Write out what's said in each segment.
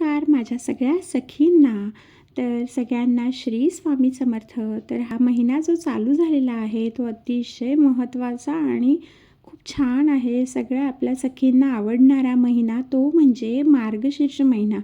नमस्कार माझ्या सगळ्या सखींना. तर सगळ्यांना श्री स्वामी समर्थ. तर हा महिना जो चालू झालेला आहे तो अतिशय महत्त्वाचा आणि खूप छान आहे. सगळ्या आपल्या सखींना आवडणारा महिना तो म्हणजे मार्गशीर्ष महिना.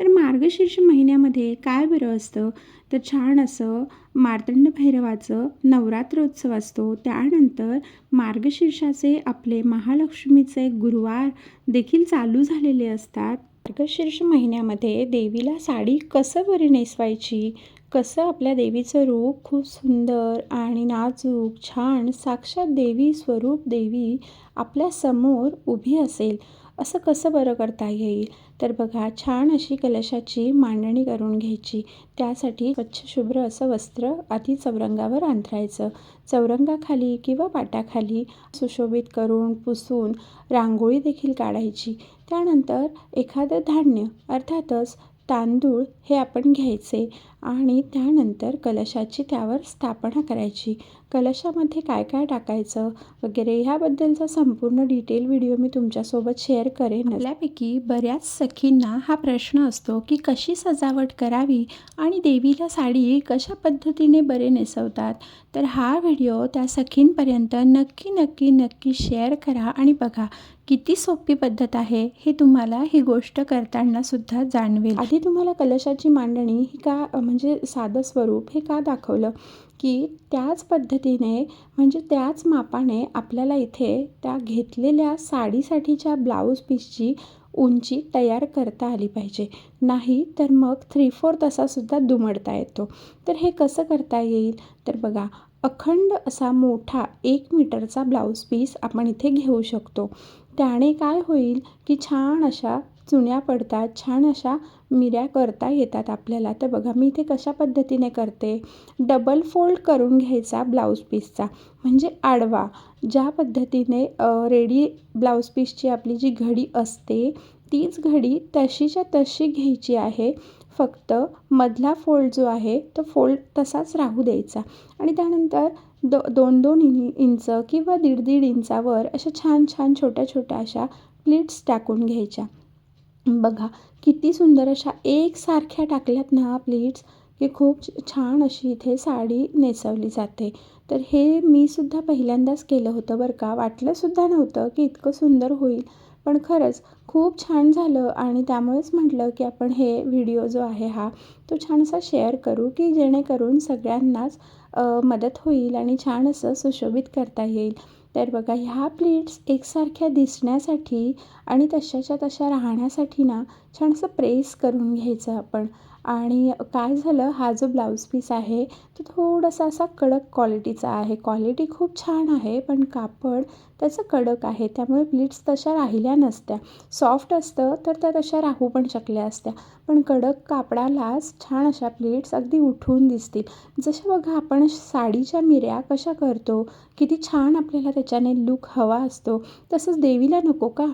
तर मार्गशीर्ष महिन्यामध्ये काय बरं असतं? तर छान असं मार्तंड भैरवाचं नवरात्रोत्सव असतो. त्यानंतर मार्गशीर्षाचे आपले महालक्ष्मीचे गुरुवार देखील चालू झालेले असतात. मार्गशीर्ष महिन्यामध्ये देवीला साडी कसं बरी नेसवायची? कसं आपल्या देवीचं रूप खूप सुंदर आणि नाजूक छान साक्षात देवी स्वरूप देवी आपल्यासमोर उभी असेल असं कसं बरं करता येईल? तर बघा छान अशी कलशाची मांडणी करून घ्यायची. त्यासाठी स्वच्छ शुभ्र असं वस्त्र आधी चौरंगावर अंथरायचं. चौरंगाखाली किंवा पाटाखाली सुशोभित करून पुसून रांगोळी देखील काढायची. त्यानंतर एखादं धान्य अर्थातच तांदूळ हे आपण घ्यायचे आणि त्यानंतर कलशाची त्यावर स्थापना करायची. कलशामध्ये काय काय टाकायचं वगैरे ह्याबद्दलचा संपूर्ण डिटेल व्हिडिओ मी तुमच्यासोबत शेअर करेन. आपल्यापैकी बऱ्याच सखींना हा प्रश्न असतो की कशी सजावट करावी आणि देवीला साडी कशा पद्धतीने बरे नेसवतात? तर हा व्हिडिओ त्या सखींपर्यंत नक्की नक्की नक्की शेअर करा आणि बघा किती सोपी पद्धत आहे हे तुम्हाला ही गोष्ट करताना सुद्धा जाणवेल. आधी तुम्हाला कलशाची मांडणी ही का म्हणजे साधं स्वरूप हे का दाखवलं? की त्याच पद्धतीने म्हणजे त्याच मापाने आपल्याला इथे त्या घेतलेल्या साडीसाठीच्या ब्लाऊज पीसची उंची तयार करता आली पाहिजे. नाही तर मग थ्री फोर्थ असासुद्धा दुमडता येतो. तर हे कसं करता येईल? तर बघा अखंड असा मोठा एक मीटरचा ब्लाऊज पीस आपण इथे घेऊ शकतो. त्याने काय होईल? की छान अशा चुण्या पडतात छान अशा मिऱ्या करता येतात आपल्याला. तर बघा मी इथे कशा पद्धतीने करते? डबल फोल्ड करून घ्यायचा ब्लाऊज पीसचा म्हणजे आडवा. ज्या पद्धतीने रेडी ब्लाऊज पीसची आपली जी घडी असते तीच घडी तशीच्या तशी घ्यायची आहे. फक्त मधला फोल्ड जो आहे तो फोल्ड तसाच राहू द्यायचा. आणि त्यानंतर दो दोन दोन इन इंच किंवा दीड दीड इंचावर अशा छान छान छोट्या छोट्या अशा प्लीट्स टाकून घ्यायच्या. बघा किती सुंदर अशा एकसारख्या टाकल्यात ना प्लीट्स की खूप छान अशी इथे साडी नेसवली जाते. तर हे मी सुद्धा पहिल्यांदाच केलं होतं बरं का. वाटलंसुद्धा नव्हतं की इतकं सुंदर होईल. पण खरंच खूप छान झालं आणि त्यामुळेच म्हटलं की आपण हे व्हिडिओ जो आहे हा तो छान असा शेअर करू की जेणेकरून सगळ्यांनाच मदत होईल आणि छान असं सुशोभित करता येईल. तर बघा ह्या प्लेट्स एकसारख्या दिसण्यासाठी आणि तशाच्या तशा राहण्यासाठी ना छान असं प्रेस करून घ्यायचं आपण. आणि काय झालं हा जो ब्लाऊज पीस आहे तो थोडासा असा कडक क्वालिटीचा आहे. क्वालिटी खूप छान आहे पण कापड त्याचं कडक आहे. त्यामुळे प्लीट्स तशा राहिल्या नसत्या. सॉफ्ट असतं तर त्या तशा राहू पण शकल्या असत्या. पण कडक कापडालाच छान अशा प्लेट्स अगदी उठून दिसतील. जशा बघा आपण साडीच्या मिऱ्या कशा करतो किती छान आपल्याला त्याच्याने लूक हवा असतो. तसंच देवीला नको का?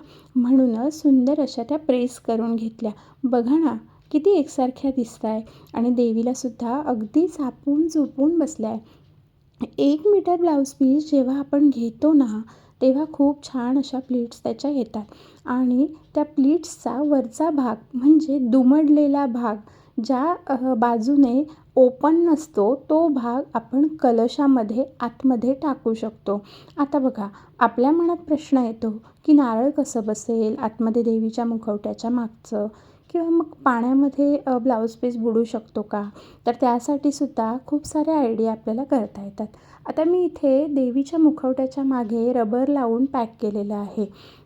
म्हणूनच सुंदर अशा त्या प्रेस करून घेतल्या. बघा ना किती एकसारख्या दिसत आहे आणि देवीलासुद्धा अगदी झापून झोपून बसल्या. आहे एक मीटर ब्लाऊज पीस जेव्हा आपण घेतो ना तेव्हा खूप छान अशा प्लीट्स त्याच्या येतात. आणि त्या प्लीट्सचा वरचा भाग म्हणजे दुमडलेला भाग ज्या बाजूने ओपन नसतो तो भाग आपण कलशामध्ये आतमध्ये टाकू शकतो. आता बघा आपल्या मनात प्रश्न येतो की नारळ कसं बसेल? आतमध्ये देवीच्या मुखवट्याच्या मागचं. किंवा मग पाण्यामध्ये ब्लाऊज पीस बुडू शकतो का? तर त्यासाठी सुद्धा खूप साऱ्या आयडिया आपल्याला करता येतात. आता मी इथे देवीच्या मुखवट्याच्या मागे रबर लावून पॅक केलेला आहे.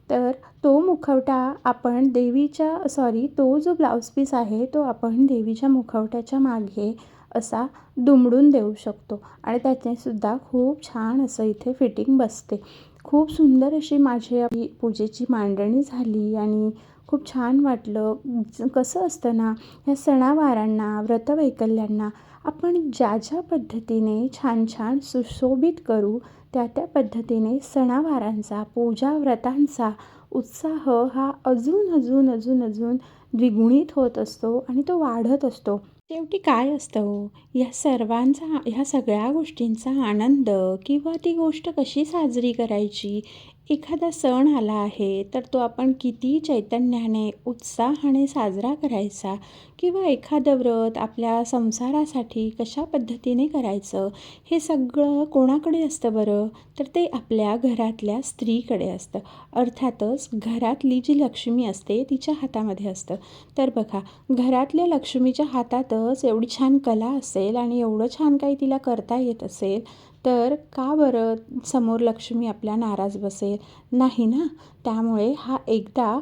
तर तो मुखवटा आपण देवीच्या सॉरी तो जो ब्लाऊज पीस आहे तो आपण देवीच्या मुखवट्याच्या मागे असा दुमडून देऊ शकतो. आणि त्याचेसुद्धा खूप छान असं इथे फिटिंग बसते. खूप सुंदर अशी माझी पूजेची मांडणी झाली आणि खूप छान वाटलं. कसं असतं ना ह्या सणावारांना व्रतवैकल्यांना आपण ज्या ज्या पद्धतीने छान छान सुशोभित करू त्या त्या पद्धतीने सणावारांचा पूजा व्रतांचा उत्साह हा अजून अजून अजून अजून द्विगुणित होत असतो आणि तो वाढत असतो. शेवटी काय असतं हो? या सर्वांचा ह्या सगळ्या गोष्टींचा आनंद किंवा ती गोष्ट कशी साजरी करायची एखादा सण आला आहे तर तो आपण किती चैतन्याने उत्साहाने साजरा करायचा? किंवा एखादं व्रत आपल्या संसारासाठी कशा पद्धतीने करायचं? हे सगळं कोणाकडे असतं बरं? तर ते आपल्या घरातल्या स्त्रीकडे असतं. अर्थातच घरातली जी लक्ष्मी असते तिच्या हातामध्ये असतं. तर बघा घरातल्या लक्ष्मीच्या हातातच एवढी छान कला असेल आणि एवढं छान काही तिला करता येत असेल तर का बरं समोर लक्ष्मी आपल्या नाराज बसेल? नाही ना. त्यामुळे हा एकदा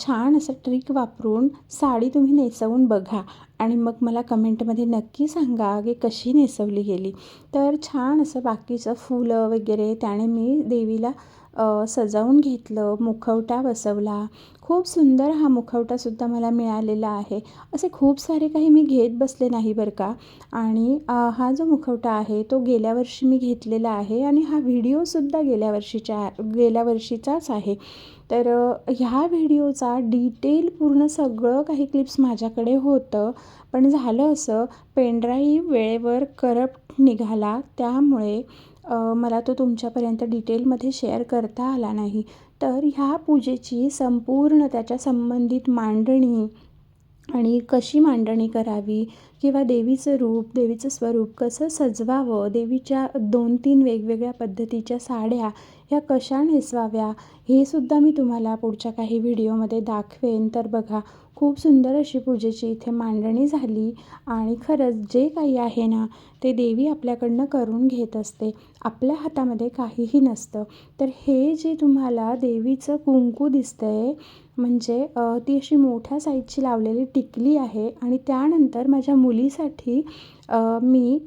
छान असं ट्रिक वापरून साडी तुम्ही नेसवून बघा. आणि मग मला कमेंटमध्ये नक्की सांगा की कशी नेसवली गेली. तर छान असं बाकीचं फुलं वगैरे त्याने मी देवीला सजवून घेतलं मुखवटा बसवला. खूप सुंदर हा मुखवटासुद्धा मला मिळालेला आहे. असे खूप सारे काही मी घेत बसले नाही बरं का. आणि हा जो मुखवटा आहे तो गेल्या वर्षी मी घेतलेला आहे आणि हा व्हिडिओसुद्धा गेल्या वर्षीच्या गेल्या वर्षीचाच आहे. तर ह्या व्हिडिओचा डिटेल पूर्ण सगळं काही क्लिप्स माझ्याकडे होतं. पण झालं असं पेनड्राईव्ह वेळेवर करप्ट निघाला. त्यामुळे मला तो तुमच्यापर्यंत डिटेलमध्ये शेअर करता आला नाही. तर ह्या पूजेची संपूर्ण त्याच्या संबंधित मांडणी आणि कशी मांडणी करावी? किंवा देवीचं रूप देवीचं स्वरूप कसं सजवावं? देवीच्या दोन तीन वेगवेगळ्या पद्धतीच्या साड्या ह्या कशा नेसवाव्या? हे सुद्धा मी तुम्हाला पुढच्या काही व्हिडिओमध्ये दाखवेन. तर बघा खूप सुंदर अशी पूजेची इथे मांडणी झाली. आणि खरंच जे काही आहे ना ते देवी आपल्याकडनं करून घेत असते. आपल्या हातामध्ये काहीही नसतं. तर हे जे तुम्हाला देवीचं कुंकू दिसतंय म्हणजे ती अशी मोठ्या साईजची लावलेली टिकली आहे आणि त्यानंतर माझ्या मुलीसाठी मी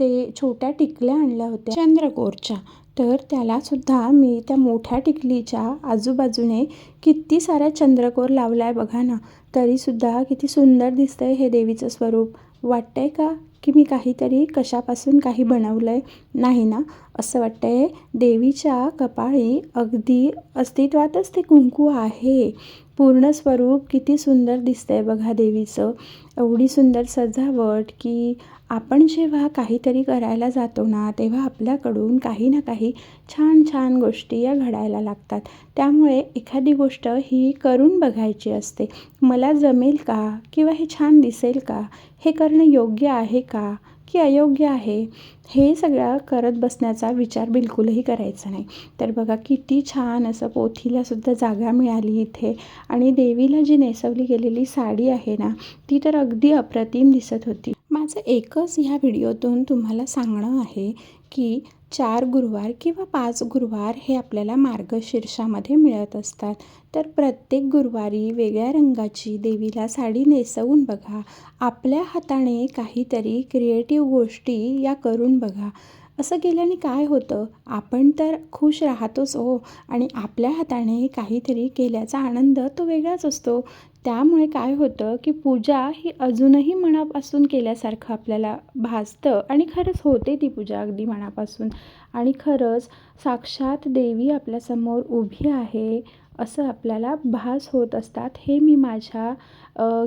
ते छोट्या टिकल्या आणल्या होत्या. चंद्रकोरच्या. तर त्यालासुद्धा मी त्या मोठ्या टिकलीच्या आजूबाजूने किती साऱ्या चंद्रकोर लावला आहे बघा ना. तरीसुद्धा किती सुंदर दिसतं आहे हे देवीचं स्वरूप. वाटतंय का की मी काहीतरी कशापासून काही बनवलं आहे नाही ना असं वाटतं आहे देवीच्या कपाळी अगदी अस्तित्वातच ते कुंकू आहे. पूर्ण स्वरूप किती सुंदर दिसतं आहे बघा देवीचं. एवढी सुंदर सजावट की आपण जेव्हा काहीतरी करायला जातो ना तेव्हा आपल्याकडून काही ना काही छान छान गोष्टी या घडायला लागतात. त्यामुळे एखादी गोष्ट ही करून बघायची असते. मला जमेल का? किंवा हे छान दिसेल का? हे करणं योग्य आहे का? की अयोग्य आहे? हे सगळं करत बसण्याचा विचार बिलकुलही करायचा नाही. तर बघा किती छान असं पोथीलासुद्धा जागा मिळाली इथे. आणि देवीला जी नेसवली गेलेली साडी आहे ना ती तर अगदी अप्रतिम दिसत होती. माझं एकच ह्या व्हिडिओतून तुम्हाला सांगणं आहे की चार गुरुवार किंवा पाच गुरुवार हे आपल्याला मार्गशीर्षामध्ये मिळत असतात. तर प्रत्येक गुरुवारी वेगळ्या रंगाची देवीला साडी नेसवून बघा. आपल्या हाताने काहीतरी क्रिएटिव्ह गोष्टी या करून बघा. असं केल्याने काय होतं? आपण तर खुश राहतोच हो. आणि आपल्या हाताने काहीतरी केल्याचा आनंद तो वेगळाच असतो. त्यामुळे काय होतं की पूजा ही अजूनही मनापासून केल्यासारखं आपल्याला भासतं आणि खरंच होते ती पूजा अगदी मनापासून. आणि खरंच साक्षात देवी आपल्यासमोर उभी आहे असं आपल्याला भास होत असतात हे मी माझ्या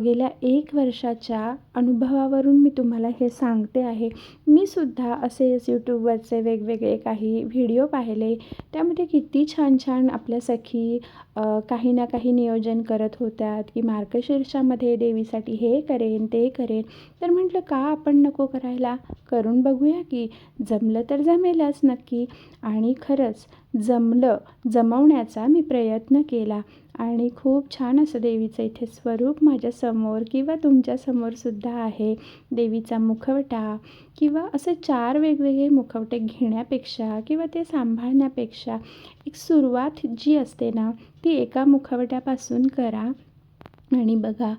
गेल्या एक वर्षाच्या अनुभवावरून मी तुम्हाला हे सांगते आहे. मी सुद्धा असेच यूट्यूबवरचे वेगवेगळे काही व्हिडिओ पाहिले. त्यामध्ये किती छान छान आपल्या सखी काही ना काही नियोजन करत होत्यात की मार्गशीर्षामध्ये देवीसाठी हे करेन ते करेन. तर म्हटलं का आपण नको करायला? करून बघूया की. जमलं तर जमेलच नक्की. आणि खरंच जमलं जमवण्याचा मी प्रयत्न केला. आणि खूप छान असं देवीचं इथे स्वरूप माझ्यासमोर किंवा तुमच्यासमोरसुद्धा आहे. देवीचा मुखवटा किंवा असे चार वेगवेगळे मुखवटे घेण्यापेक्षा किंवा ते सांभाळण्यापेक्षा एक सुरुवात जी असते ना ती एका मुखवट्यापासून करा. आणि बघा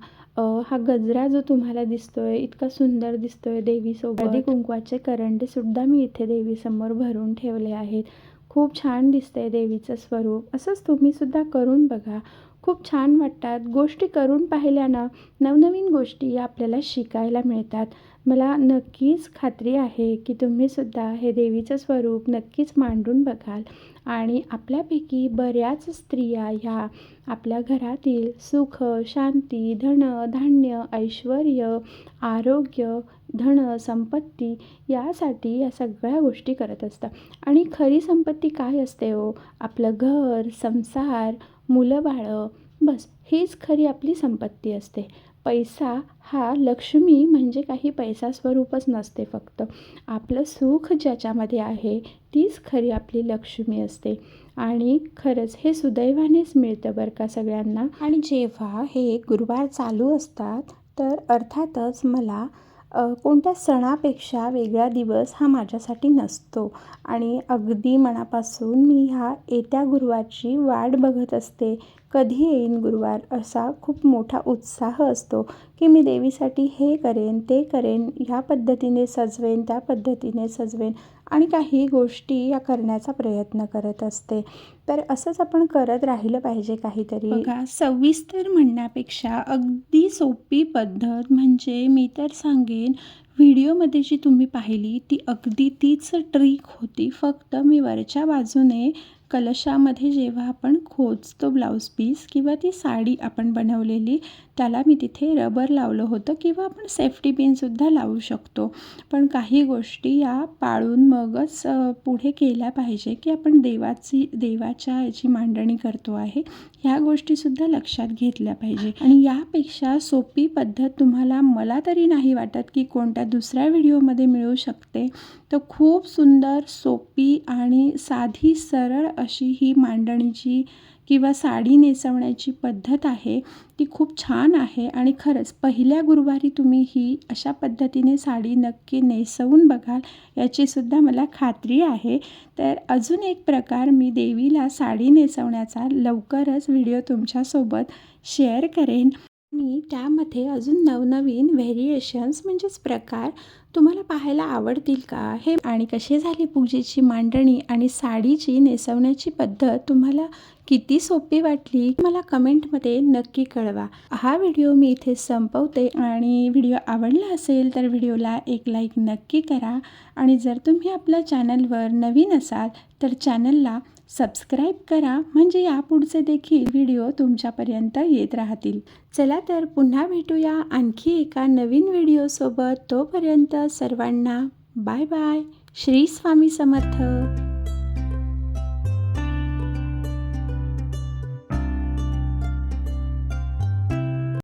हा गजरा जो तुम्हाला दिसतोय इतका सुंदर दिसतोय देवीसोबत. हळदी कुंकवाचे करंडेसुद्धा मी इथे देवीसमोर भरून ठेवले आहेत. खूप छान दिसतंय देवीचं स्वरूप. असंच तुम्हीसुद्धा करून बघा. खूप छान वाटतात. गोष्टी करून पाहिल्यानं नवनवीन गोष्टी या आपल्याला शिकायला मिळतात. मला नक्कीच खात्री आहे की तुम्हीसुद्धा हे देवीचं स्वरूप नक्कीच मांडून बघाल. आणि आपल्यापैकी बऱ्याच स्त्रिया ह्या आपल्या घरातील सुख शांती धन धान्य ऐश्वर आरोग्य धन संपत्ती यासाठी या सगळ्या गोष्टी करत असतात. आणि खरी संपत्ती काय असते हो? आपलं घर संसार मुलं बाळं बस. हीच खरी आपली संपत्ती असते. पैसा हा लक्ष्मी म्हणजे काही पैसा स्वरूपच नसते फक्त. आपलं सुख ज्याच्यामध्ये आहे तीच खरी आपली लक्ष्मी असते. आणि खरंच हे सुदैवानेच मिळतं बरं का सगळ्यांना. आणि जेव्हा हे गुरुवार चालू असतात तर अर्थातच मला कोणत्या सणापेक्षा वेगळा दिवस हा माझ्यासाठी नसतो. आणि अगदी मनापासून मी ह्या येत्या गुरुवारची वाट बघत असते कधी येईन गुरुवार असा खूप मोठा उत्साह असतो की मी देवीसाठी हे करेन ते करेन ह्या पद्धतीने सजवेन त्या पद्धतीने सजवेन आणि काही गोष्टी या करण्याचा प्रयत्न करत असते. तर असंच आपण करत राहिलं पाहिजे काहीतरी. बघा सविस्तर म्हणण्यापेक्षा अगदी सोपी पद्धत म्हणजे मी तर सांगेन व्हिडिओमध्ये जी तुम्ही पाहिली ती अगदी तीच ट्रिक होती. फक्त मी वरच्या बाजूने कलशामध्ये जेव्हा आपण खोचतो ब्लाऊज पीस किंवा ती साडी आपण बनवलेली त्याला मी तिथे रबर लावलं होतं किंवा आपण सेफ्टी पिनसुद्धा लावू शकतो. पण काही गोष्टी या पाळून मगच पुढे केल्या पाहिजे की आपण देवाची देवाच्या याची मांडणी करतो आहे. ह्या गोष्टीसुद्धा लक्षात घेतल्या पाहिजे. आणि यापेक्षा सोपी पद्धत तुम्हाला मला तरी नाही वाटत की कोणत्या दुसऱ्या व्हिडिओमध्ये मिळू शकते. तर खूप सुंदर सोपी आणि साधी सरळ अशी ही मांडणीची किंवा साडी नेसवण्याची पद्धत आहे ती खूप छान आहे. आणि खरंच पहिल्या गुरुवारी तुम्ही ही अशा पद्धतीने साडी नक्की नेसवून बघाल याचीसुद्धा मला खात्री आहे. तर अजून एक प्रकार मी देवीला साडी नेसवण्याचा लवकरच व्हिडिओ तुमच्यासोबत शेअर करेन. आणि त्यामध्ये अजून नवनवीन व्हेरिएशन्स म्हणजेच प्रकार तुम्हाला पाहायला आवडतील का? हे आणि कशी झाली पूजेची मांडणी आणि साडीची नेसवण्याची पद्धत तुम्हाला किती सोपी वाटली? मला कमेंटमध्ये नक्की कळवा. हा व्हिडिओ मी इथे संपवते आणि व्हिडिओ आवडला असेल तर व्हिडिओला एक लाईक नक्की करा. आणि जर तुम्ही आपल्या चॅनलवर नवीन असाल तर चॅनलला सबस्क्राईब करा म्हणजे यापुढचे देखील व्हिडिओ तुमच्यापर्यंत येत राहतील. चला तर पुन्हा भेटूया आणखी एका नवीन व्हिडिओसोबत तोपर्यंत सर्वांना बाय बाय. श्री स्वामी समर्थ.